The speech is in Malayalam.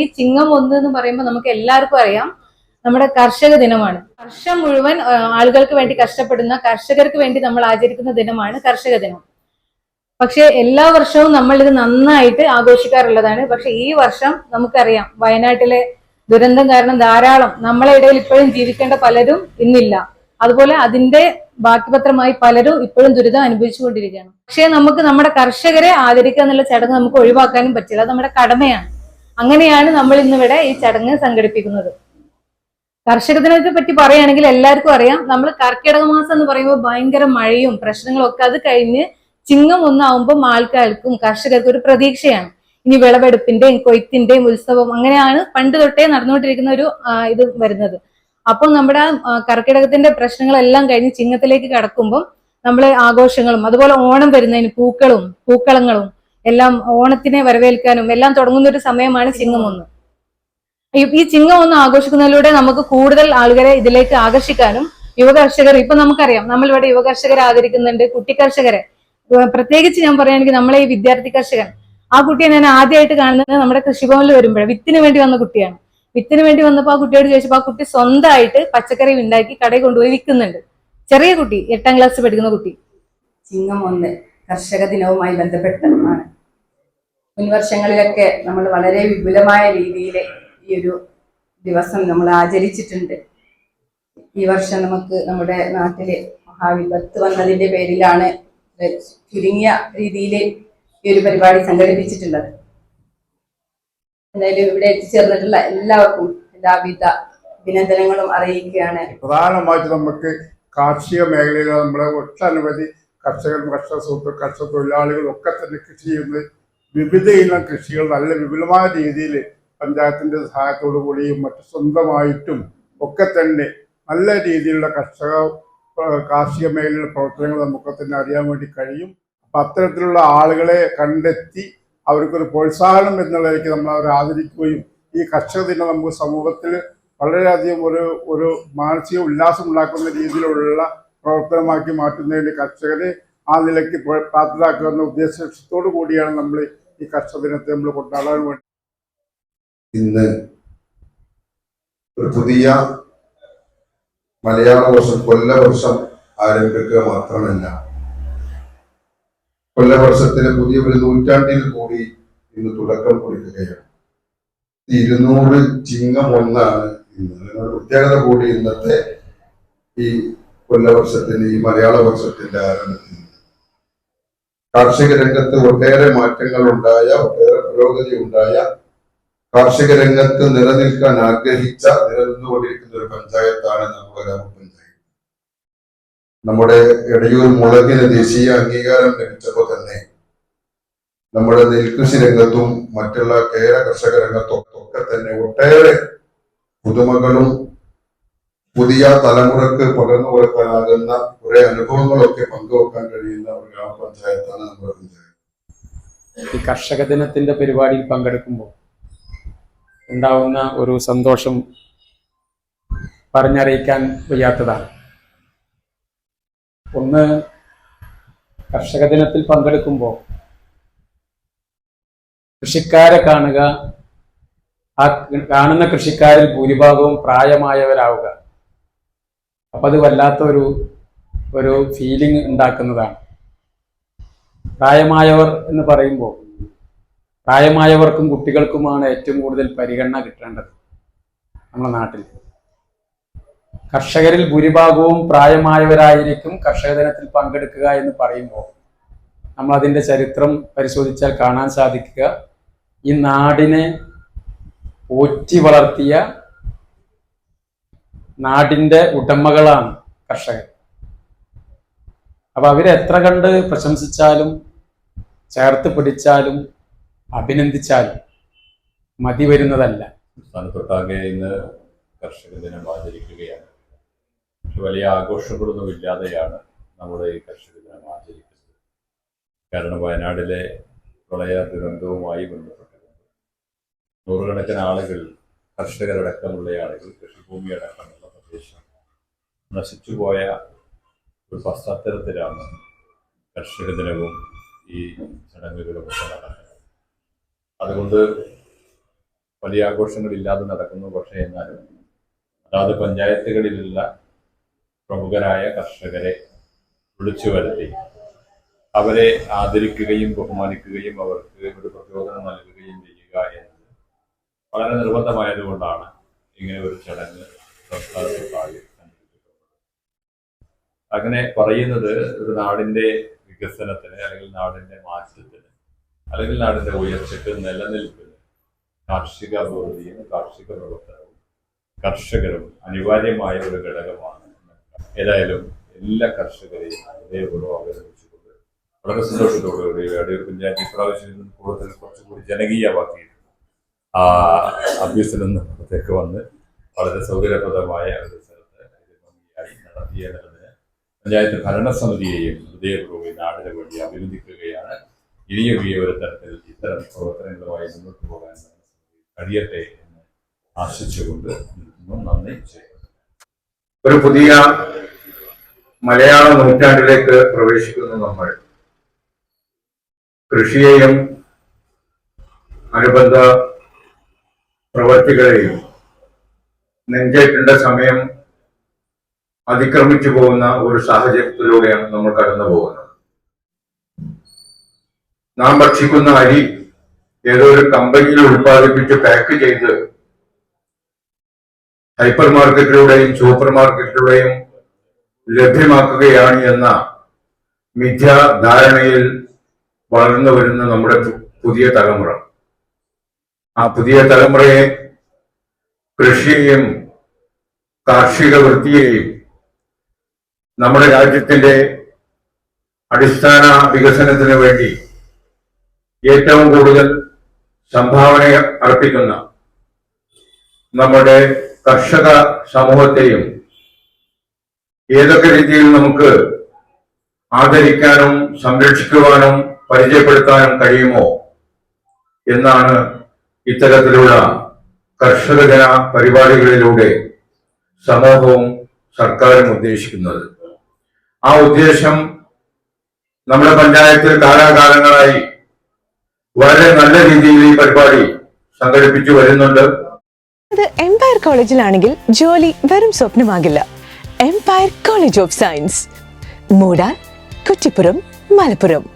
ഈ ചിങ്ങം ഒന്ന് എന്ന് പറയുമ്പോൾ നമുക്ക് എല്ലാവർക്കും അറിയാം. നമ്മുടെ കർഷക ദിനമാണ്. വർഷം മുഴുവൻ ആളുകൾക്ക് വേണ്ടി കഷ്ടപ്പെടുന്ന കർഷകർക്ക് വേണ്ടി നമ്മൾ ആചരിക്കുന്ന ദിനമാണ് കർഷക ദിനം. പക്ഷെ എല്ലാ വർഷവും നമ്മൾ ഇത് നന്നായിട്ട് ആഘോഷിക്കാറുള്ളതാണ്. പക്ഷെ ഈ വർഷം നമുക്കറിയാം വയനാട്ടിലെ ദുരന്തം കാരണം ധാരാളം നമ്മളെ ഇടയിൽ ഇപ്പോഴും ജീവിക്കേണ്ട പലരും ഇന്നില്ല. അതുപോലെ അതിന്റെ ബാക്കിപത്രമായി പലരും ഇപ്പോഴും ദുരിതം അനുഭവിച്ചുകൊണ്ടിരിക്കുകയാണ്. പക്ഷേ നമുക്ക് നമ്മുടെ കർഷകരെ ആദരിക്കുക എന്നുള്ള ചടങ്ങ് നമുക്ക് ഒഴിവാക്കാനും പറ്റില്ല. അത് നമ്മുടെ കടമയാണ്. അങ്ങനെയാണ് നമ്മൾ ഇന്നിവിടെ ഈ ചടങ്ങ് സംഘടിപ്പിക്കുന്നത്. കർഷക ദിനത്തെ പറ്റി പറയുകയാണെങ്കിൽ എല്ലാവർക്കും അറിയാം. നമ്മൾ കർക്കിടക മാസം എന്ന് പറയുമ്പോൾ ഭയങ്കര മഴയും പ്രശ്നങ്ങളും ഒക്കെ അത് കഴിഞ്ഞ് ചിങ്ങം ഒന്നാവുമ്പോൾ ആൾക്കാർക്കും കർഷകർക്കും ഒരു പ്രതീക്ഷയാണ്. ഇനി വിളവെടുപ്പിന്റെയും കൊയ്ത്തിന്റെയും ഉത്സവം അങ്ങനെയാണ് പണ്ട് തൊട്ടേ നടന്നുകൊണ്ടിരിക്കുന്ന ഒരു ഇത് വരുന്നത്. അപ്പോൾ നമ്മുടെ കർക്കിടകത്തിന്റെ പ്രശ്നങ്ങളെല്ലാം കഴിഞ്ഞ് ചിങ്ങത്തിലേക്ക് കടക്കുമ്പോൾ നമ്മൾ ആഘോഷങ്ങളും അതുപോലെ ഓണം വരുന്നതിന് പൂക്കളും പൂക്കളങ്ങളും എല്ലാം ഓണത്തിനെ വരവേൽക്കാനും എല്ലാം തുടങ്ങുന്ന ഒരു സമയമാണ് ചിങ്ങം ഒന്ന്. ഈ ചിങ്ങം ഒന്ന് ആഘോഷിക്കുന്നതിലൂടെ നമുക്ക് കൂടുതൽ ആളുകളെ ഇതിലേക്ക് ആകർഷിക്കാനും യുവകർഷകർ ഇപ്പൊ നമുക്കറിയാം നമ്മൾ ഇവിടെ യുവ കർഷകരെ ആദരിക്കുന്നുണ്ട് കുട്ടി കർഷകരെ പ്രത്യേകിച്ച് ഞാൻ പറയുകയാണെങ്കിൽ നമ്മളെ ഈ വിദ്യാർത്ഥി കർഷകൻ. ആ കുട്ടിയെ ഞാൻ ആദ്യമായിട്ട് കാണുന്നത് നമ്മുടെ കൃഷിഭവനിൽ വരുമ്പോഴേ വിത്തിന് വേണ്ടി വന്ന കുട്ടിയാണ്. വിത്തിന് വേണ്ടി വന്നപ്പോൾ ആ കുട്ടിയോട് ചോദിച്ചപ്പോൾ ആ കുട്ടി സ്വന്തമായിട്ട് പച്ചക്കറി ഉണ്ടാക്കി കടയിൽ കൊണ്ടുപോയി വിൽക്കുന്നുണ്ട്. ചെറിയ കുട്ടി എട്ടാം ക്ലാസ് പഠിക്കുന്ന കുട്ടി. ചിങ്ങം ഒന്ന്. കർഷക ദിനവുമായി ബന്ധപ്പെട്ടതുമാണ്. മുൻവർഷങ്ങളിലൊക്കെ നമ്മൾ വളരെ വിപുലമായ രീതിയിൽ ഈ ഒരു ദിവസം നമ്മൾ ആചരിച്ചിട്ടുണ്ട്. ഈ വർഷം നമുക്ക് നമ്മുടെ നാട്ടിൽ മഹാവിപത്ത് വന്നതിന്റെ പേരിലാണ് ചുരുങ്ങിയ രീതിയിൽ ഈ ഒരു പരിപാടി സംഘടിപ്പിച്ചിട്ടുള്ളത്. എന്തായാലും ഇവിടെ എത്തിച്ചേർന്നിട്ടുള്ള എല്ലാവർക്കും എല്ലാവിധ അഭിനന്ദനങ്ങളും അറിയിക്കുകയാണ്. പ്രധാനമായിട്ട് നമുക്ക് കാർഷിക മേഖലയിലെ നമ്മുടെ ഒട്ടനവധി കർഷകരും കർഷക സുഹൃത്തുക്കൾ കർഷക തൊഴിലാളികളും ഒക്കെ തന്നെ കൃഷി ചെയ്യുന്നത് വിവിധ ഇനം കൃഷികൾ നല്ല വിപുലമായ രീതിയിൽ പഞ്ചായത്തിന്റെ സഹായത്തോടു കൂടിയും മറ്റു സ്വന്തമായിട്ടും ഒക്കെ തന്നെ നല്ല രീതിയിലുള്ള കർഷക കാർഷിക മേഖലയിലെ പ്രവർത്തനങ്ങൾ നമുക്ക് തന്നെ അറിയാൻ വേണ്ടി കഴിയും. അപ്പൊ അത്തരത്തിലുള്ള ആളുകളെ കണ്ടെത്തി അവർക്കൊരു പ്രോത്സാഹനം എന്നുള്ളതിലേക്ക് നമ്മൾ അവരെ ആദരിക്കുകയും ഈ കർഷക ദിനം നമുക്ക് സമൂഹത്തിൽ വളരെയധികം ഒരു ഒരു മാനസിക ഉല്ലാസം ഉണ്ടാക്കുന്ന രീതിയിലുള്ള പ്രവർത്തനമാക്കി മാറ്റുന്നതിന് കർഷകരെ ആ നിലയ്ക്ക് പ്ര- പ്രാപ്തരാക്കുക എന്ന ഉദ്ദേശ ലക്ഷ്യത്തോടു കൂടിയാണ് നമ്മൾ ഈ കർഷക ദിനത്തെ നമ്മൾ കൊണ്ടാടാൻ വേണ്ടി ഇന്ന് ഒരു പുതിയ മലയാള വർഷം കൊല്ലവർഷം ആരംഭിക്കുക മാത്രമല്ല കൊല്ലവർഷത്തിന് പുതിയ ഒരു നൂറ്റാണ്ടിൽ കൂടി ഇന്ന് തുടക്കം കുറിക്കുകയാണ്. ഇരുന്നൂറ് ചിങ്ങം ഒന്നാണ് ഇന്ന്. പ്രത്യേകത കൂടി ഇന്നത്തെ ഈ കൊല്ലവർഷത്തിന് ഈ മലയാള വർഷത്തിന്റെ ആരംഭത്തിൽ. കാർഷിക രംഗത്ത് ഒട്ടേറെ മാറ്റങ്ങൾ ഉണ്ടായ ഒട്ടേറെ പുരോഗതി ഉണ്ടായ കാർഷിക രംഗത്ത് നിലനിൽക്കാൻ ആഗ്രഹിച്ച നിലനിന്നുകൊണ്ടിരിക്കുന്ന ഒരു പഞ്ചായത്താണ് നമ്മുടെ ഗ്രാമപഞ്ചായത്ത്. നമ്മുടെ എടയൂർ മുളകിന് ദേശീയ അംഗീകാരം ലഭിച്ചപ്പോൾ തന്നെ നമ്മുടെ നെൽകൃഷി രംഗത്തും മറ്റുള്ള കേര കർഷക രംഗത്തും ഒക്കെ തന്നെ ഒട്ടേറെ പുതുമകളും പുതിയ തലമുറയ്ക്ക് പകർന്നു കൊടുക്കാനാകുന്ന കുറെ അനുഭവങ്ങളൊക്കെ പങ്കുവെക്കാൻ കഴിയുന്ന ഒരു ഗ്രാമപഞ്ചായത്താണ് നമ്മുടെ പഞ്ചായത്ത്. ഈ കർഷക ദിനത്തിന്റെ പരിപാടിയിൽ പങ്കെടുക്കുമ്പോൾ ഉണ്ടാവുന്ന ഒരു സന്തോഷം പറഞ്ഞറിയിക്കാൻ വയ്യാത്തതാണ്. ഒന്ന് കർഷക ദിനത്തിൽ പങ്കെടുക്കുമ്പോൾ കൃഷിക്കാരെ കാണുക ആ കാണുന്ന കൃഷിക്കാരിൽ ഭൂരിഭാഗവും പ്രായമായവരാവുക. അപ്പൊ അത് വല്ലാത്തൊരു ഒരു ഫീലിംഗ് ഉണ്ടാക്കുന്നതാണ്. പ്രായമായവർ എന്ന് പറയുമ്പോൾ പ്രായമായവർക്കും കുട്ടികൾക്കുമാണ് ഏറ്റവും കൂടുതൽ പരിഗണന കിട്ടേണ്ടത് നമ്മുടെ നാട്ടിൽ. കർഷകരിൽ ഭൂരിഭാഗവും പ്രായമായവരായിരിക്കും കർഷക ദിനത്തിൽ പങ്കെടുക്കുക എന്ന് പറയുമ്പോൾ നമ്മൾ അതിന്റെ ചരിത്രം പരിശോധിച്ചാൽ കാണാൻ സാധിക്കുക. ഈ നാടിനെ പോറ്റി വളർത്തിയ നാടിന്റെ ഉടമകളാണ് കർഷകർ. അപ്പൊ അവരെ എത്ര കണ്ട് പ്രശംസിച്ചാലും ചേർത്ത് പിടിച്ചാലും അഭിനന്ദിച്ചാലും മതി വരുന്നതല്ല. സംസ്ഥാനത്തൊട്ടാകെ ഇന്ന് കർഷക ദിനം ആചരിക്കുകയാണ്. വലിയ ആഘോഷങ്ങളൊന്നും ഇല്ലാതെയാണ് നമ്മുടെ ഈ കർഷക ദിനം ആചരിക്കുന്നത്. കാരണം വയനാടിലെ പ്രളയ ദുരന്തവുമായി ബന്ധപ്പെട്ടുകൊണ്ട് നൂറുകണക്കിന് ആളുകൾ കർഷകരടക്കമുള്ള ആളുകൾ കൃഷിഭൂമി അടക്കമുള്ള പ്രദേശം നശിച്ചുപോയ ഒരു പശ്ചാത്തലത്തിലാണ് കർഷക ദിനവും ഈ ചടങ്ങുകളും ഒക്കെ നടക്കുന്നത്. അതുകൊണ്ട് വലിയ ആഘോഷങ്ങളില്ലാതെ നടക്കുന്നു. പക്ഷേ എന്നാലും അതാത് പഞ്ചായത്തുകളിലുള്ള പ്രമുഖരായ കർഷകരെ വിളിച്ചു വരുത്തി അവരെ ആദരിക്കുകയും ബഹുമാനിക്കുകയും അവർക്ക് ഒരു പ്രചോദനം നൽകുകയും ചെയ്യുക എന്നത് വളരെ നിർബന്ധമായതുകൊണ്ടാണ് ഇങ്ങനെ ഒരു ചടങ്ങ് അങ്ങനെ പറയുന്നത് ഒരു നാടിന്റെ വികസനത്തിന് അല്ലെങ്കിൽ നാടിന്റെ മാറ്റത്തിന് അല്ലെങ്കിൽ നാടിന്റെ ഉയർച്ചയ്ക്ക് നിലനിൽപ്പിന് കാർഷിക അഭിവൃദ്ധിയും കാർഷിക പ്രവർത്തനവും കർഷകരും അനിവാര്യമായ ഒരു ഘടകമാണ് ഏതായാലും എല്ലാ കർഷകരെയും ഹൃദയപൂർവം അഭിനന്ദിച്ചുകൊണ്ട് വളരെ സന്തോഷത്തോടുകൂടി അടിയൊരു പഞ്ചായത്ത് ഇപ്രാവശ്യം കൂടുതൽ കുറച്ചുകൂടി ജനകീയമാക്കിയിട്ടുണ്ട് ആ അഭ്യസനം പുറത്തേക്ക് വന്ന് വളരെ സൗകര്യപ്രദമായ ഒരു സ്ഥലത്ത് ഭംഗിയായി പഞ്ചായത്ത് ഭരണസമിതിയെയും ഹൃദയപൂർവം നാടിനു വേണ്ടി അഭിനന്ദിക്കുകയാണ്. ഇനിയും ഈ ഒരു തരത്തിൽ ഇത്തരം പ്രവർത്തനങ്ങളുമായി മുന്നോട്ട് പോകാൻ കഴിയട്ടെ എന്ന് ആശിച്ചുകൊണ്ട് നന്ദി. ഒരു പുതിയ മലയാള നൂറ്റാണ്ടിലേക്ക് പ്രവേശിക്കുന്നു നമ്മൾ. കൃഷിയെയും അനുബന്ധ പ്രവർത്തികളെയും നെഞ്ചേറ്റേണ്ട സമയം അതിക്രമിച്ചു പോകുന്ന ഒരു സാഹചര്യത്തിലൂടെയാണ് നമ്മൾ കടന്നു പോകുന്നത്. നാം ഭക്ഷിക്കുന്ന അരി ഏതോ ഒരു കമ്പനിയിൽ ഉൽപ്പാദിപ്പിച്ച് പാക്ക് ചെയ്ത് ഹൈപ്പർ മാർക്കറ്റിലൂടെയും സൂപ്പർ മാർക്കറ്റിലൂടെയും ലഭ്യമാക്കുകയാണ് എന്ന മിഥ്യാധാരണയിൽ വളർന്നു വരുന്ന നമ്മുടെ പുതിയ തലമുറ. ആ പുതിയ തലമുറയെ കൃഷിയെയും കാർഷിക വൃത്തിയെയും നമ്മുടെ രാജ്യത്തിന്റെ അടിസ്ഥാന വികസനത്തിന് വേണ്ടി ഏറ്റവും കൂടുതൽ സംഭാവന അർപ്പിക്കുന്ന നമ്മുടെ കർഷക സമൂഹത്തെയും ഏതൊക്കെ രീതിയിൽ നമുക്ക് ആദരിക്കാനും സംരക്ഷിക്കുവാനും പരിചയപ്പെടുത്താനും കഴിയുമോ എന്നാണ് ഇത്തരത്തിലുള്ള കർഷക ദിന പരിപാടികളിലൂടെ സമൂഹവും സർക്കാരും ഉദ്ദേശിക്കുന്നത്. ആ ഉദ്ദേശം നമ്മുടെ പഞ്ചായത്തിൽ കാലാകാലങ്ങളായി വളരെ നല്ല രീതിയിൽ ഈ പരിപാടി സംഘടിപ്പിച്ചു വരുന്നുണ്ട്. അത് എംപയർ കോളേജിലാണെങ്കിൽ ജോലി വെറും സ്വപ്നമാകില്ല. എംപയർ കോളേജ് ഓഫ് സയൻസ് മൂടാൻ കുറ്റിപ്പുറം മലപ്പുറം.